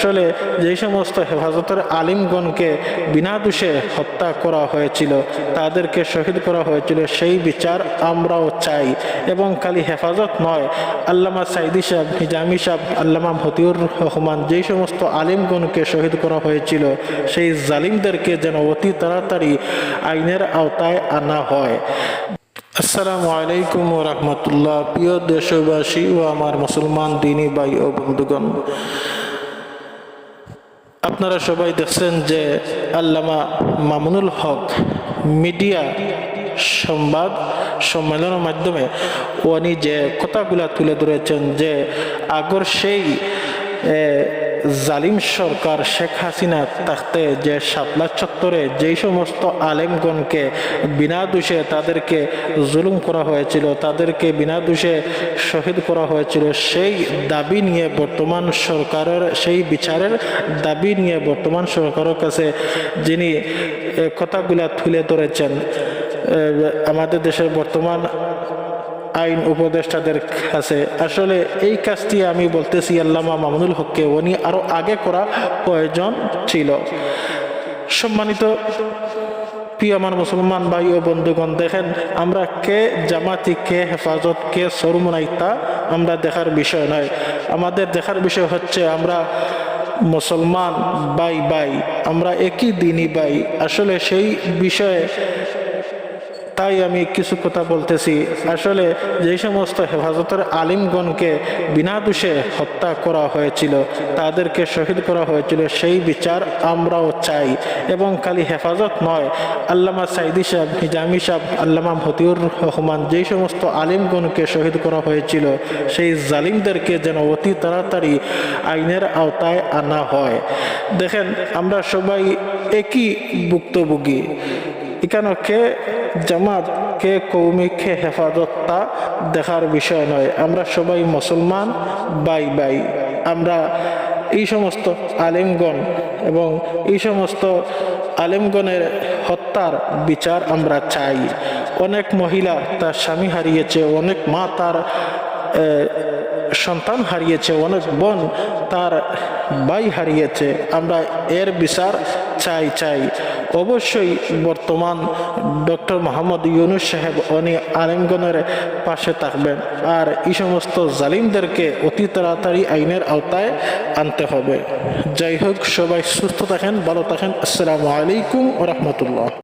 আসলে যে সমস্ত হেফাজতের আলিমগণকে বিনা দোষে হত্যা করা হয়েছিল, তাদেরকে শহীদ করা হয়েছিল, সেই বিচার আমরাও চাই। এবং খালি হেফাজত নয়, আল্লামা সাইদি সাহেব, নিজামি সাহেব, আল্লামা ফতিউর রহমান যেই সমস্ত আলিমগণকে শহীদ করা হয়েছিল, সেই জালিমদেরকে যেন অতি তাড়াতাড়ি আইনের আওতায় আনা হয়। আসসালামু আলাইকুম ও রহমতুল্লাহ। প্রিয় দেশবাসী ও আমার মুসলমান দিনী ভাই ও বন্ধুগণ আপনারা সবাই দেখছেন যে আল্লামা মামুনুল হক মিডিয়া সংবাদ সম্মেলনের মাধ্যমে উনি যে কথাগুলা তুলে ধরেছেন যে আগর সেই জালিম সরকার শেখ হাসিনা থাকতে যে শাপলা চত্বরে যেই সমস্ত আলেমগণকে বিনা দোষে তাদেরকে জুলুম করা হয়েছিল, তাদেরকে বিনা দোষে শহীদ করা হয়েছিল, সেই দাবি নিয়ে বর্তমান সরকারের, সেই বিচারের দাবি নিয়ে বর্তমান সরকারের কাছে যিনি কথাগুলা তুলে ধরেছেন আমাদের দেশের বর্তমান আইন উপদেষ্টাদের কাছে। আসলে এই কাজটি আমি বলতেছি আল্লামা মামুনুল হককে। উনি আরও আগে করা প্রয়োজন ছিল। সম্মানিত প্রিয় আমার মুসলমান ভাই ও বন্ধুগণ, দেখেন আমরা কে জামাতি, কে হেফাজত, কে সরমনাই তা আমরা দেখার বিষয় নয়। আমাদের দেখার বিষয় হচ্ছে আমরা মুসলমান বাই বাই আমরা একই দিনই বাই আসলে সেই বিষয়ে তাই আমি কিছু কথা বলতেছি। আসলে যে সমস্ত হেফাজতের আলিমগণকে বিনা দোষে হত্যা করা হয়েছিল, তাদেরকে শহীদ করা হয়েছিল, সেই বিচার আমরাও চাই। এবং খালি হেফাজত নয়, আল্লামা সাইদি সাহেব, নিজামি সাহেব, আল্লামা মতিউর রহমান যেই সমস্ত আলিমগণকে শহীদ করা হয়েছিল, সেই জালিমদেরকে যেন অতি তাড়াতাড়ি আইনের আওতায় আনা হয়। দেখেন, আমরা সবাই একই ভুক্তভোগী। এখানে কে জামাত কে কৌমি কে হেফাজত তা দেখার বিষয় নয়। আমরা সবাই মুসলমান, বাই বাই। আমরা এই সমস্ত আলেমগণ এবং এই সমস্ত আলেমগণের হত্যার বিচার আমরা চাই। অনেক মহিলা তার স্বামী হারিয়েছে, অনেক মা তার সন্তান হারিয়েছে, অনেক বোন তার ভাই হারিয়েছে। আমরা এর বিচার চাই চাই। অবশ্যই বর্তমান ডক্টর মোহাম্মদ ইউনুস সাহেব, উনি আলিমগণের পাশে থাকবেন। আর এই সমস্ত জালিমদেরকে অতি তাড়াতাড়ি আইনের আওতায় আনতে হবে। যাই হোক, সবাই সুস্থ থাকেন, ভালো থাকেন। আসসালামু আলাইকুম রহমতুল্লাহ।